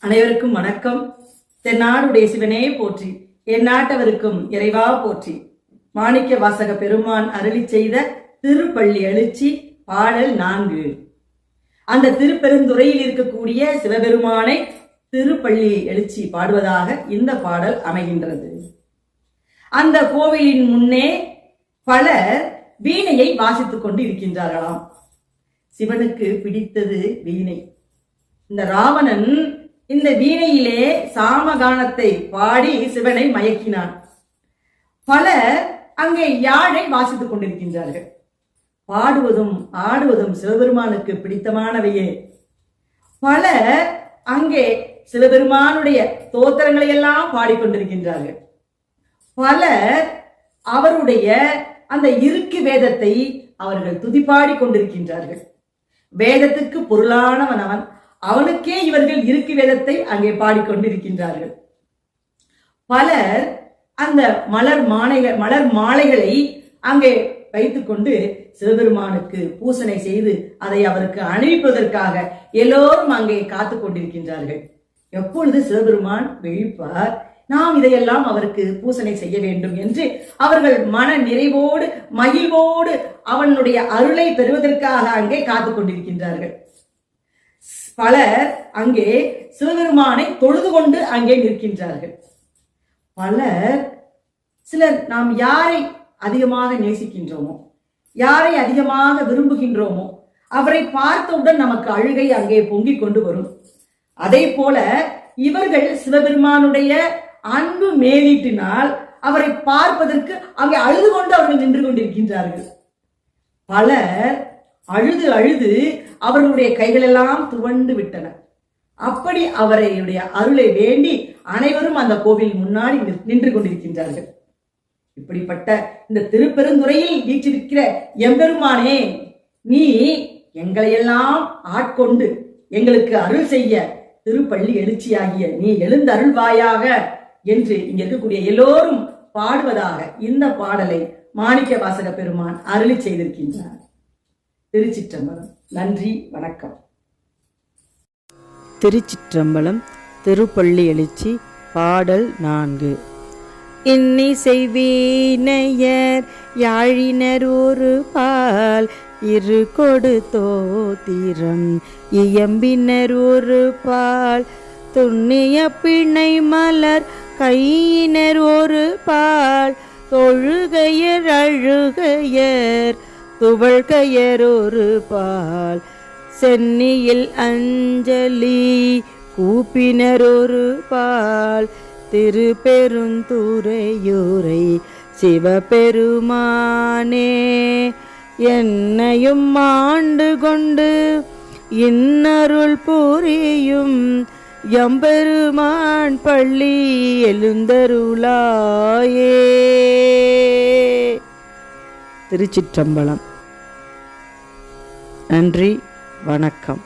அனைவருக்கும் வணக்கம். தென்னாடுடைய சிவனே போற்றி என் நாட்டவருக்கும் இறைவா போற்றி. மாணிக்க வாசக பெருமான் அருளி செய்த திருப்பள்ளி எழுச்சி பாடல் நான்கு. அந்த திருப்பெருந்துறையில் இருக்கக்கூடிய சிவபெருமானை திருப்பள்ளி எழுச்சி பாடுவதாக இந்த பாடல் அமைகின்றது. அந்த கோவிலின் முன்னே பலர் வீணையை வாசித்துக் கொண்டு இருக்கின்றார்களாம். சிவனுக்கு பிடித்தது வீணை. இந்த ராவணன் இந்த வீணையிலே சாமகானத்தை பாடி சிவனை மயக்கினான் பலர் அங்கே யாழை வாசித்துக் கொண்டிருக்கின்றார்கள். பாடுவதும் ஆடுவதும் சிவபெருமானுக்கு பிடித்தமானவையே. பலர் அங்கே சிவபெருமானுடைய தோத்திரங்களை எல்லாம் பாடிக்கொண்டிருக்கின்றார்கள் பலர் அவருடைய அந்த இருக்கு வேதத்தை அவர்கள் துதிப்பாடி கொண்டிருக்கின்றார்கள். வேதத்துக்கு பொருளானவன் அவன். அவனுக்கே இவர்கள் இருக்கு வேதத்தை அங்கே பாடிக்கொண்டிருக்கின்றார்கள். பலர் அந்த மலர் மாலைகள் மலர் மாலைகளை அங்கே வைத்துக்கொண்டு சிவபெருமானுக்கு பூசனை செய்து அதை அவருக்கு அணிவிப்பதற்காக எல்லோரும் அங்கே காத்து கொண்டிருக்கின்றார்கள். எப்பொழுது சிவபெருமான் விழிப்பார் நாம் இதையெல்லாம் அவருக்கு பூசனை செய்ய வேண்டும் என்று அவர்கள் மன நிறைவோடு மகிழ்வோடு அவனுடைய அருளை பெறுவதற்காக அங்கே காத்து கொண்டிருக்கின்றார்கள். பலர் அங்கே சிவபெருமானை தொழுது கொண்டு அங்கே நிற்கின்றார்கள். பலர் சிலர் நாம் யாரை அதிகமாக நேசிக்கின்றோமோ யாரை அதிகமாக விரும்புகின்றோமோ அவரை பார்த்தவுடன் நமக்கு அழுகை அங்கே பொங்கிக் கொண்டு வரும். அதே போல இவர்கள் சிவபெருமானுடைய அன்பு மேலீட்டினால் அவரை பார்ப்பதற்கு அங்கே அழுது கொண்டு அவர்கள் நின்று கொண்டிருக்கின்றார்கள். பலர் அழுது அழுது அவர்களுடைய கைகளெல்லாம் துவண்டு விட்டன. அப்படி அவரையுடைய அருளை வேண்டி அனைவரும் அந்த கோவில் முன்னாடி நின்று கொண்டிருக்கின்றார்கள். இப்படிப்பட்ட இந்த திருப்பெருந்துறையில் வீச்சிருக்கிற எம்பெருமானே நீ எங்களையெல்லாம் ஆட்கொண்டு எங்களுக்கு அருள் செய்ய திருப்பள்ளி எழுச்சியாகிய நீ எழுந்த அருள்வாயாக என்று இங்க இருக்கக்கூடிய எல்லோரும் பாடுவதாக இந்த பாடலை மாணிக்க வாசக பெருமான் அருளி செய்திருக்கின்றார். திருச்சிற்றம்பலம். நன்றி வணக்கம். திருச்சிற்றம்பலம் திருப்பள்ளி எழுச்சி பாடல் நான்கு. இன்னிசை வீணையர் யாழினர் ஒரு பால் இரு கொடு தோத்திரம். இயம்பினர் ஒரு பால் துண்ணிய பிணை மலர் கையினர் ஒரு பால் தொழுகையர் அழுகையர் துவழ்கையர் ஒரு பால் சென்னியில் அஞ்சலி கூப்பினரொரு பால் திருப்பெருந்துறையூரை சிவபெருமானே என்னையும் ஆண்டு கொண்டு இன்னருள் புரியும் எம்பெருமான் பள்ளி எழுந்தருளாயே. திருச்சிற்றம்பலம். நன்றி வணக்கம்.